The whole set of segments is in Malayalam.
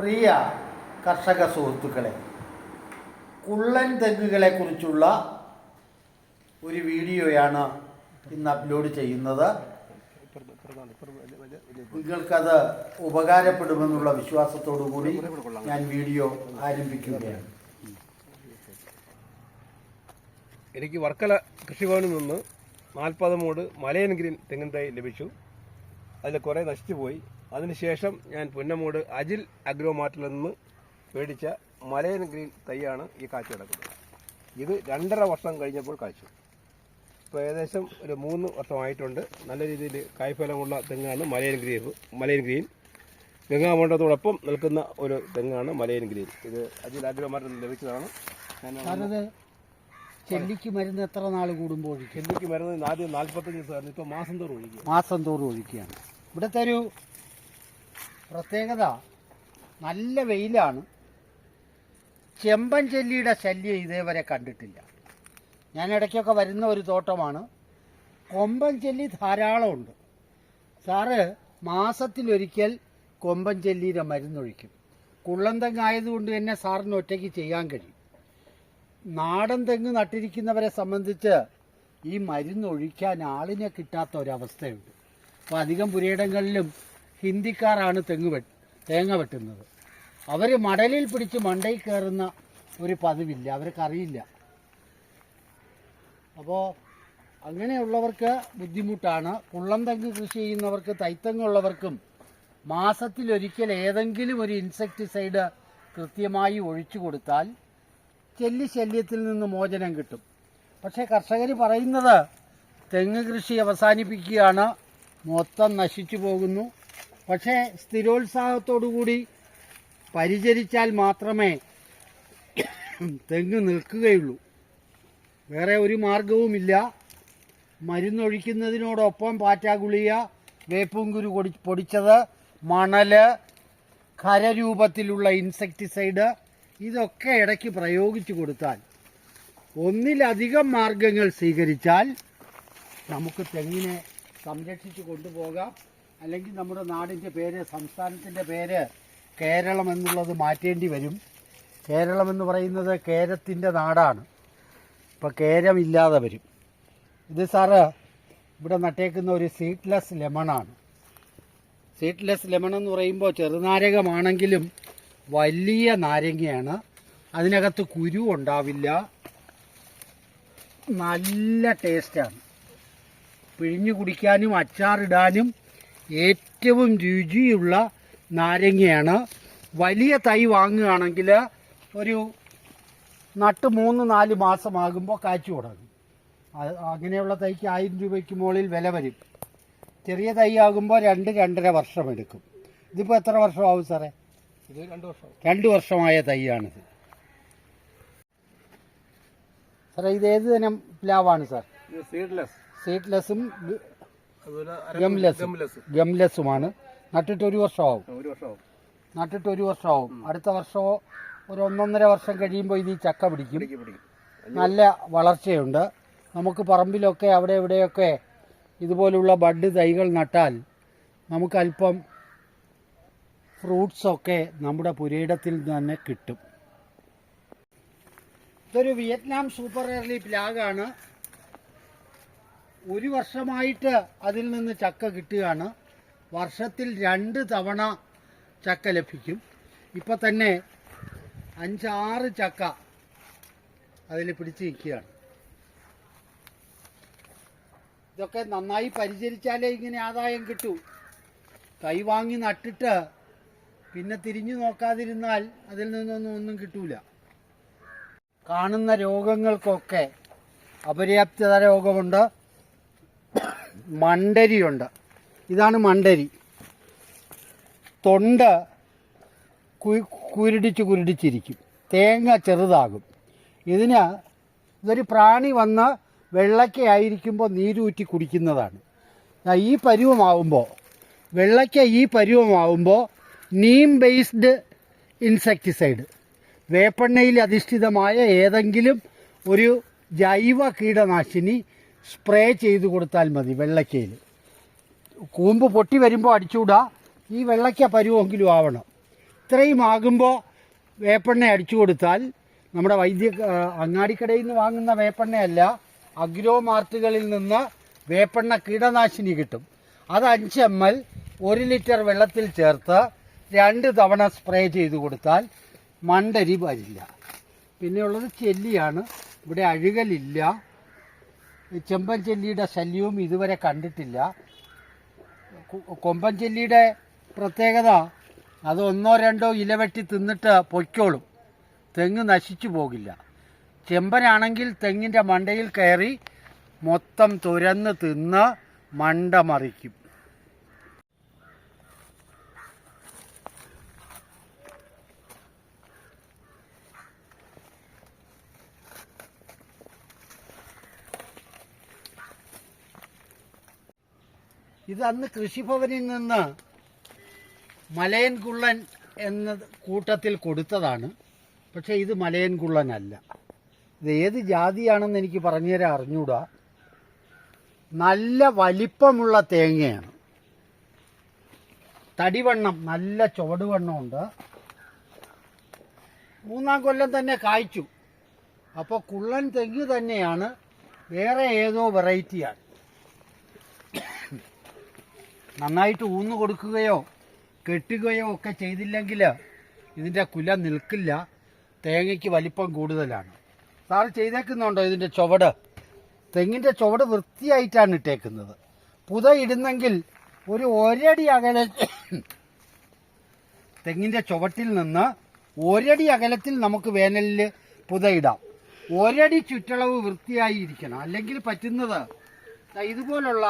പ്രിയ കർഷക സുഹൃത്തുക്കളെ കുള്ളൻ തെങ്ങുകളെ കുറിച്ചുള്ള ഒരു വീഡിയോയാണ് ഇന്ന് അപ്ലോഡ് ചെയ്യുന്നത്. നിങ്ങൾക്കത് ഉപകാരപ്പെടുമെന്നുള്ള വിശ്വാസത്തോടു കൂടി ഞാൻ വീഡിയോ ആരംഭിക്കുകയാണ്. എനിക്ക് വർക്കല കൃഷിഭവനിൽ നിന്ന് നാൽപ്പത് മൂട് മലയൻ ഗ്രീൻ തെങ്ങിൻ തൈ ലഭിച്ചു. അതിൽ കുറേ നശിച്ചുപോയി. അതിനുശേഷം ഞാൻ പുന്നമൂട് അജിൽ അഗ്രോ മാർട്ടിൽ നിന്ന് മേടിച്ച മലയൻ ഗ്രീൻ തൈയാണ് ഈ കാഴ്ച കിടക്കുന്നത് ഇത് രണ്ടര വർഷം കഴിഞ്ഞപ്പോൾ കാഴ്ച ഇപ്പോൾ ഏകദേശം ഒരു മൂന്ന് വർഷമായിട്ടുണ്ട്. നല്ല രീതിയിൽ കായ്ഫലമുള്ള തെങ്ങാണ് മലയൻ ഗ്രീൻ മലയൻ ഗ്രീൻ. ഗംഗാമണ്ഡലത്തോടൊപ്പം നിൽക്കുന്ന ഒരു തെങ്ങാണ് മലയൻ ഗ്രീൻ. ഇത് അജിൽ നിന്ന് ലഭിച്ചതാണ്. ചെല്ലിക്ക് മരുന്ന് എത്ര നാൾ കൂടുമ്പോൾ ഒഴിക്കും ചെല്ലിക്ക് മരുന്ന് ആദ്യം നാൽപ്പത്തഞ്ച് ദിവസമായിരുന്നു ഇപ്പോൾ മാസം തോറും ഒഴിക്കും. മാസം തോറും ഒഴിക്കുകയാണ്. ഇവിടുത്തെ ഒരു പ്രത്യേകത നല്ല വെയിലാണ്. ചെമ്പൻ ചെല്ലിയുടെ ശല്യം ഇതേവരെ കണ്ടിട്ടില്ല. ഞാൻ ഇടയ്ക്കൊക്കെ വരുന്ന ഒരു തോട്ടമാണ്. കൊമ്പൻ ചെല്ലി ധാരാളമുണ്ട്. സാറ് മാസത്തിലൊരിക്കൽ കൊമ്പൻ ചെല്ലിയുടെ മരുന്നൊഴിക്കും. കുള്ളൻ തെങ്ങായതുകൊണ്ട് തന്നെ സാറിന് ഒറ്റയ്ക്ക് ചെയ്യാൻ കഴിയും. നാടൻ തെങ്ങ് നട്ടിരിക്കുന്നവരെ സംബന്ധിച്ച് ഈ മരുന്നൊഴിക്കാൻ ആളിനെ കിട്ടാത്ത ഒരവസ്ഥയുണ്ട്. അപ്പോൾ അധികം പുരയിടങ്ങളിലും ഹിന്ദിക്കാരാണ് തെങ്ങ് വെട്ട് തേങ്ങ വെട്ടുന്നത്. അവർ മടലിൽ പിടിച്ച് മണ്ടയിൽ കയറുന്ന ഒരു പതിവില്ല. അവർക്കറിയില്ല. അപ്പോൾ അങ്ങനെയുള്ളവർക്ക് ബുദ്ധിമുട്ടാണ്. കുള്ളം തെങ്ങ് കൃഷി ചെയ്യുന്നവർക്ക് തൈത്തങ്ങുള്ളവർക്കും മാസത്തിലൊരിക്കൽ ഏതെങ്കിലും ഒരു ഇൻസെക്ടിസൈഡ് കൃത്യമായി ഒഴിച്ചു കൊടുത്താൽ ചെല്ലി ശല്യത്തിൽ നിന്ന് മോചനം കിട്ടും. പക്ഷേ കർഷകർ പറയുന്നത് തെങ്ങ് കൃഷി അവസാനിപ്പിക്കുകയാണ്. മൊത്തം നശിച്ചു പോകുന്നു. പക്ഷേ സ്ഥിരോത്സാഹത്തോടുകൂടി പരിചരിച്ചാൽ മാത്രമേ തെങ്ങ് നിൽക്കുകയുള്ളൂ. വേറെ ഒരു മാർഗവുമില്ല. മരുന്നൊഴിക്കുന്നതിനോടൊപ്പം പാറ്റാഗുളിയ വേപ്പുംകുരു പൊടി പൊടിച്ചത് മണൽ ഖരരൂപത്തിലുള്ള ഇൻസെക്ടിസൈഡ് ഇതൊക്കെ ഇടയ്ക്ക് പ്രയോഗിച്ചു കൊടുത്താൽ ഒന്നിലധികം മാർഗങ്ങൾ സ്വീകരിച്ചാൽ നമുക്ക് തെങ്ങിനെ സംരക്ഷിച്ചു കൊണ്ടുപോകാം. അല്ലെങ്കിൽ നമ്മുടെ നാടിന്റെ പേര് സംസ്ഥാനത്തിന്റെ പേര് കേരളം എന്നുള്ളത് മാറ്റേണ്ടി വരും. കേരളം എന്ന് പറയുന്നത് കേരത്തിന്റെ നാടാണ്. ഇപ്പോൾ കേരമില്ലാതെ വരും. ഇത് സാറ് ഇവിടെ നട്ടേക്കുന്ന ഒരു സീഡ്ലെസ് ലെമണാണ് സീഡ്ലെസ് ലെമൺ എന്ന് പറയുമ്പോൾ ചെറുനാരകമാണെങ്കിലും വലിയ നാരങ്ങയാണ്. അതിനകത്ത് കുരു ഉണ്ടാവില്ല. നല്ല ടേസ്റ്റാണ് പിഴിഞ്ഞു കുടിക്കാനും അച്ചാറിടാനും ഏറ്റവും രുചിയുള്ള നാരങ്ങയാണ്. വലിയ തൈ വാങ്ങുകയാണെങ്കിൽ ഒരു നട്ട് മൂന്ന് നാല് മാസമാകുമ്പോൾ കാച്ചു തുടങ്ങും അങ്ങനെയുള്ള തൈക്ക് ആയിരം രൂപയ്ക്ക് മുകളിൽ വില വരും. ചെറിയ തൈ ആകുമ്പോൾ രണ്ട് രണ്ടര വർഷം എടുക്കും. ഇതിപ്പോൾ എത്ര വർഷമാവും സാറേ? ഇത് രണ്ട് വർഷം രണ്ട് വർഷമായ തൈയാണിത്. സാറേ ഇത് ഏത് തരം പ്ലാവാണ് സാർ? സീഡ്ലെസ് സീഡ്ലെസ്സും ഗംലെസ്. ഗംലസുമാണ്. നട്ടിട്ട് ഒരു വർഷമാവും. ഒരു വർഷമാവും. നട്ടിട്ട് ഒരു വർഷമാവും അടുത്ത വർഷമോ ഒരു ഒന്നൊന്നര വർഷം കഴിയുമ്പോൾ ഇത് ഈ ചക്ക പിടിക്കും. നല്ല വളർച്ചയുണ്ട്. നമുക്ക് പറമ്പിലൊക്കെ അവിടെ ഇവിടെയൊക്കെ ഇതുപോലുള്ള ബഡ് തൈകൾ നട്ടാൽ നമുക്ക് അല്പം ഫ്രൂട്ട്സൊക്കെ നമ്മുടെ പുരയിടത്തിൽ തന്നെ കിട്ടും. ഇതൊരു വിയറ്റ്നാം സൂപ്പർ എയർലി പ്ലാഗാണ്. ഒരു വർഷമായിട്ട് അതിൽ നിന്ന് ചക്ക കിട്ടുകയാണ്. വർഷത്തിൽ രണ്ട് തവണ ചക്ക ലഭിക്കും. ഇപ്പം തന്നെ അഞ്ചാറ് ചക്ക അതിൽ പിടിച്ച് നിൽക്കുകയാണ്. ഇതൊക്കെ നന്നായി പരിചരിച്ചാലേ ഇങ്ങനെ ആദായം കിട്ടൂ. കൈ വാങ്ങി നട്ടിട്ട് പിന്നെ തിരിഞ്ഞു നോക്കാതിരുന്നാൽ അതിൽ നിന്നൊന്നും ഒന്നും കിട്ടൂല. കാണുന്ന രോഗങ്ങൾക്കൊക്കെ അപര്യാപ്തത രോഗമുണ്ട്. മണ്ടരിയുണ്ട്. ഇതാണ് മണ്ടരി. തൊണ്ട് കുരുടിച്ച് കുരുടിച്ചിരിക്കും. തേങ്ങ ചെറുതാകും. ഇതിന് ഇതൊരു പ്രാണി വന്ന് വെള്ളയ്ക്കയായിരിക്കുമ്പോൾ നീരൂറ്റി കുടിക്കുന്നതാണ്. ഈ പരുവമാവുമ്പോൾ വെള്ളയ്ക്ക ഈ പരുവമാവുമ്പോൾ നീം ബേസ്ഡ് ഇൻസെക്ടിസൈഡ് വേപ്പെണ്ണയിൽ അധിഷ്ഠിതമായ ഏതെങ്കിലും ഒരു ജൈവ കീടനാശിനി സ്പ്രേ ചെയ്ത് കൊടുത്താൽ മതി വെള്ളക്കയിൽ കൂമ്പ് പൊട്ടി വരുമ്പോൾ അടിച്ചുകൂടാ ഈ വെള്ളയ്ക്ക പരുവെങ്കിലും ആവണം. ഇത്രയും ആകുമ്പോൾ വേപ്പെണ്ണ അടിച്ചു കൊടുത്താൽ നമ്മുടെ വൈദ്യ അങ്ങാടിക്കടയിൽ നിന്ന് വാങ്ങുന്ന വേപ്പെണ്ണയല്ല അഗ്രോ മാർട്ടുകളിൽ നിന്ന് വേപ്പെണ്ണ കീടനാശിനി കിട്ടും. അത് അഞ്ച് എം എൽ ഒരു ലിറ്റർ വെള്ളത്തിൽ ചേർത്ത് രണ്ട് തവണ സ്പ്രേ ചെയ്ത് കൊടുത്താൽ മണ്ടരി വരില്ല. പിന്നെയുള്ളത് ചെല്ലിയാണ്. ഇവിടെ അഴുകലില്ല. ചെമ്പൻ ചെല്ലിയുടെ ശല്യവും ഇതുവരെ കണ്ടിട്ടില്ല. കൊമ്പൻ ചെല്ലിയുടെ പ്രത്യേകത അത് ഒന്നോ രണ്ടോ ഇലവെട്ടി തിന്നിട്ട് പൊയ്ക്കോളും. തെങ്ങ് നശിച്ചു പോകില്ല. ചെമ്പനാണെങ്കിൽ തെങ്ങിന്റെ മണ്ടയിൽ കയറി മൊത്തം തുരന്ന് തിന്ന് മണ്ട മറിക്കും ഇത് അന്ന് കൃഷിഭവനിൽ നിന്ന് മലയൻകുള്ളൻ എന്ന കൂട്ടത്തിൽ കൊടുത്തതാണ്. പക്ഷേ ഇത് മലയൻകുള്ളനല്ല. ഇത് ഏത് ജാതിയാണെന്ന് എനിക്ക് പറഞ്ഞുതരാൻ അറിഞ്ഞൂടാ. നല്ല വലിപ്പമുള്ള തേങ്ങയാണ്. തടിവണ്ണം നല്ല ചുവടുവണ്ണമുണ്ട്. മൂന്നാം കൊല്ലം തന്നെ കായ്ച്ചു. അപ്പോൾ കുള്ളൻ തെങ്ങ് തന്നെയാണ് വേറെ ഏതോ വെറൈറ്റിയാണ്. നന്നായിട്ട് ഊന്നു കൊടുക്കുകയോ കെട്ടുകയോ ഒക്കെ ചെയ്തില്ലെങ്കിൽ ഇതിന്റെ കുല നിൽക്കില്ല. തേങ്ങയ്ക്ക് വലിപ്പം കൂടുതലാണ്. സാറ് ചെയ്തേക്കുന്നുണ്ടോ ഇതിന്റെ ചുവട്? തെങ്ങിന്റെ ചുവട് വൃത്തിയായിട്ടാണ് ഇട്ടേക്കുന്നത്. പുത ഇടുന്നെങ്കിൽ ഒരു ഒരടി അകലെ തെങ്ങിന്റെ ചുവട്ടിൽ നിന്ന് ഒരടി അകലത്തിൽ നമുക്ക് വേനലിൽ പുതയിടാം ഒരടി ചുറ്റളവ് വൃത്തിയായി ഇരിക്കണം. അല്ലെങ്കിൽ പറ്റുന്നത് ഇതുപോലുള്ള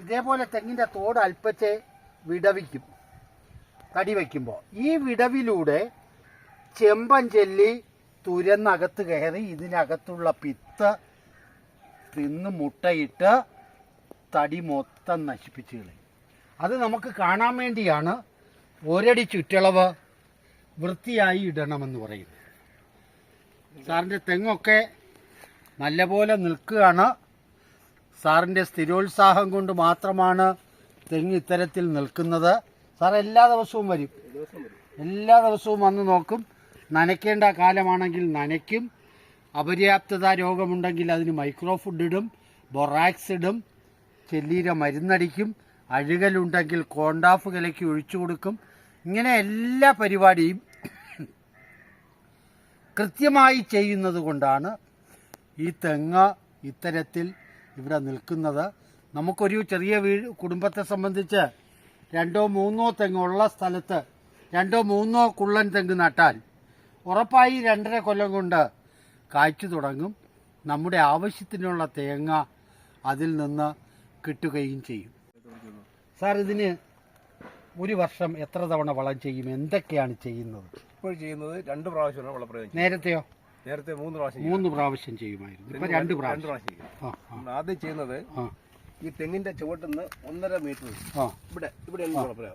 ഇതേപോലെ തെങ്ങിന്റെ തോട് അല്പത്തെ വിടവിക്കും കടി വയ്ക്കുമ്പോൾ ഈ വിടവിലൂടെ ചെമ്പൻ ചെല്ലി തുരന്നകത്ത് കയറി ഇതിനകത്തുള്ള പിത്ത് തിന്ന് മുട്ടയിട്ട് തടി മൊത്തം നശിപ്പിച്ച് കളയും. അത് നമുക്ക് കാണാൻ വേണ്ടിയാണ് ഒരടി ചുറ്റളവ് വൃത്തിയായി ഇടണമെന്ന് പറയുന്നത്. സാറിന്റെ തെങ്ങൊക്കെ നല്ലപോലെ നിൽക്കുകയാണ്. സാറിന്റെ സ്ഥിരോത്സാഹം കൊണ്ട് മാത്രമാണ് തെങ്ങ് ഇത്തരത്തിൽ നിൽക്കുന്നത്. സാർ എല്ലാ ദിവസവും വരും. എല്ലാ ദിവസവും വന്ന് നോക്കും. നനയ്ക്കേണ്ട കാലമാണെങ്കിൽ നനയ്ക്കും. അപര്യാപ്തത രോഗമുണ്ടെങ്കിൽ അതിന് മൈക്രോ ഫുഡ് ഇടും. ബൊറാക്സ് ഇടും. ചെല്ലീര മരുന്നടിക്കും. അഴുകലുണ്ടെങ്കിൽ കോണ്ടാഫ് കലക്കി ഒഴിച്ചു കൊടുക്കും. ഇങ്ങനെ എല്ലാ പരിപാടിയും കൃത്യമായി ചെയ്യുന്നത് കൊണ്ടാണ് ഈ തെങ്ങ് ഇത്തരത്തിൽ ഇവിടെ നിൽക്കുന്നത്. നമുക്കൊരു ചെറിയ വീട് കുടുംബത്തെ സംബന്ധിച്ച് രണ്ടോ മൂന്നോ തെങ്ങുള്ള സ്ഥലത്ത് രണ്ടോ മൂന്നോ കുള്ളൻ തെങ്ങ് നട്ടാൽ ഉറപ്പായി രണ്ടര കൊല്ലം കൊണ്ട് കായ്ച്ചു തുടങ്ങും. നമ്മുടെ ആവശ്യത്തിനുള്ള തേങ്ങ അതിൽ നിന്ന് കിട്ടുകയും ചെയ്യും. സാർ ഇതിന് ഒരു വർഷം എത്ര തവണ വളം ചെയ്യും? എന്തൊക്കെയാണ് ചെയ്യുന്നത്? ഇപ്പോൾ ചെയ്യുന്നത് രണ്ട് പ്രാവശ്യമാണ് വളപ്രയോഗം നേരത്തെയോ? നേരത്തെ മൂന്ന് പ്രാവശ്യം മൂന്ന് പ്രാവശ്യം ചെയ്യുമായിരുന്നു. ഇപ്പൊ രണ്ട് രണ്ട് പ്രാവശ്യം. പ്രാവശ്യം ചെയ്യും നമ്മൾ ആദ്യം ചെയ്യുന്നത് ആ. ഈ തെങ്ങിന്റെ ചുവട്ടിന്ന് ഒന്നര മീറ്റർ ആ. ഇവിടെ ഇവിടെ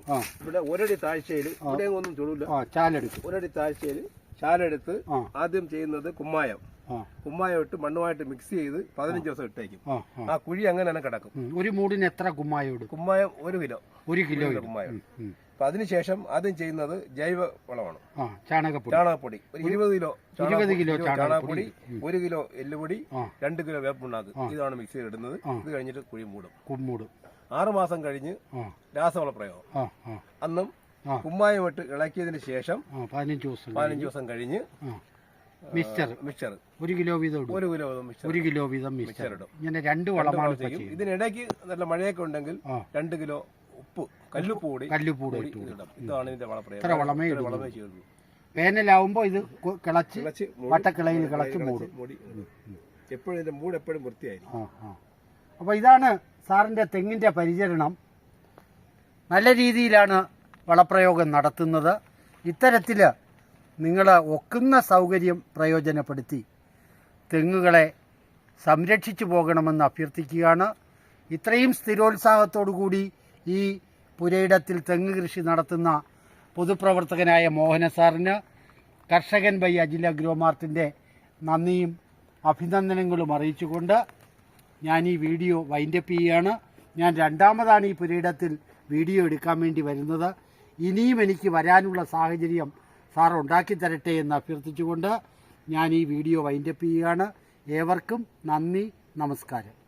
ആ ഇവിടെ ഒരടി താഴ്ചയിൽ ഇവിടെ ഒന്നും ചുടില്ല ആ ചാലെടുക്കും. ഒരടി താഴ്ചയിൽ ചാലെടുത്ത് ആ. ആദ്യം ചെയ്യുന്നത് കുമ്മായം. ആ. കുമ്മായം ഇട്ട് മണ്ണുമായിട്ട് മിക്സ് ചെയ്ത് പതിനഞ്ച് ദിവസം ഇട്ടേക്കും. ആ ആ. ആ കുഴി അങ്ങനെ തന്നെ കിടക്കും. ഉം. ഒരു മൂടിന് എത്ര കുമ്മായം എടുക്കും കുമ്മായം ഒരു കിലോ. ഒരു കിലോ കിലോ ഇടും. കുമ്മായം. ഉം, ഉം. അപ്പൊ അതിനുശേഷം ആദ്യം ചെയ്യുന്നത് ജൈവ വളമാണ്. ചാണകപ്പൊടി. ഒരു ഇരുപത് കിലോ ഇരുപത് കിലോ ചാണകപ്പൊടി. ഒരു കിലോ എല്ലുപൊടി രണ്ട് കിലോ വേപ്പുണ്ടാക്ക് ഇതാണ് മിക്സ് ഇടുന്നത് ഇത് കഴിഞ്ഞിട്ട് കുഴി മൂടും. കുമ്മൂടും ആറ് മാസം കഴിഞ്ഞ് രാസവള പ്രയോഗം. അന്നും കുമ്മായമിട്ട് ഇളക്കിയതിന് ശേഷം പതിനഞ്ച് ദിവസം പതിനഞ്ച് ദിവസം കഴിഞ്ഞ് മിക്സർ. Mixture mixer. ഒരു കിലോ വീതം ഒരു കിലോ മിക്സർ ഒരു കിലോ വീതം മിക്സ്ചർ മിക്സ്ചർ ഇടും. ഇങ്ങനെ രണ്ട് വളമാണ് ഇതിനിടയ്ക്ക് നല്ല മഴയൊക്കെ ഉണ്ടെങ്കിൽ രണ്ട് കിലോ ഉപ്പ് കല്ലുപ്പ് കൂടി കല്ലുപൂടെ കൂടി ഇട്ടു കൊടുക്കും. ഇതാണ് ഇതിന്റെ വളപ്രയോഗം ഇത്ര വളമേ ഇത്ര. വളമേ ചെയ്യുള്ളൂ. വേനലാവുമ്പോ ഇത് കു- കിളച്ച് കിളച്ച് മൂടി, വട്ടക്കിളയിൽ കിളച്ച് മൂടും. മൂടി എപ്പോഴും ഇതിന്റെ മൂട് എപ്പോഴും വൃത്തിയായിരിക്കും. ആ ആ. അപ്പോൾ ഇതാണ് സാറിന്റെ തെങ്ങിന്റെ പരിചരണം. നല്ല രീതിയിലാണ് വളപ്രയോഗം നടത്തുന്നത്. ഇത്തരത്തിൽ നിങ്ങൾ ഒക്കുന്ന സൗകര്യം പ്രയോജനപ്പെടുത്തി തെങ്ങുകളെ സംരക്ഷിച്ചു പോകണമെന്ന് അഭ്യർത്ഥിക്കുകയാണ്. ഇത്രയും സ്ഥിരോത്സാഹത്തോടു കൂടി ഈ പുരയിടത്തിൽ തെങ്ങ് കൃഷി നടത്തുന്ന പൊതുപ്രവർത്തകനായ മോഹന സാറിന് കർഷകൻ ബൈ അജില ഗ്രോമാർട്ടിന്റെ നന്ദിയും അഭിനന്ദനങ്ങളും അറിയിച്ചുകൊണ്ട് ഞാൻ ഈ വീഡിയോ വൈൻഡപ്പ് ചെയ്യുകയാണ്. ഞാൻ രണ്ടാമതാണ് ഈ പുരയിടത്തിൽ വീഡിയോ എടുക്കാൻ വേണ്ടി വരുന്നത്. ഇനിയും എനിക്ക് വരാനുള്ള സാഹചര്യം സാർ ഉണ്ടാക്കി തരട്ടെ എന്ന് അഭ്യർത്ഥിച്ചുകൊണ്ട് ഞാൻ ഈ വീഡിയോ വൈൻഡപ്പ് ചെയ്യുകയാണ്. ഏവർക്കും നന്ദി നമസ്കാരം.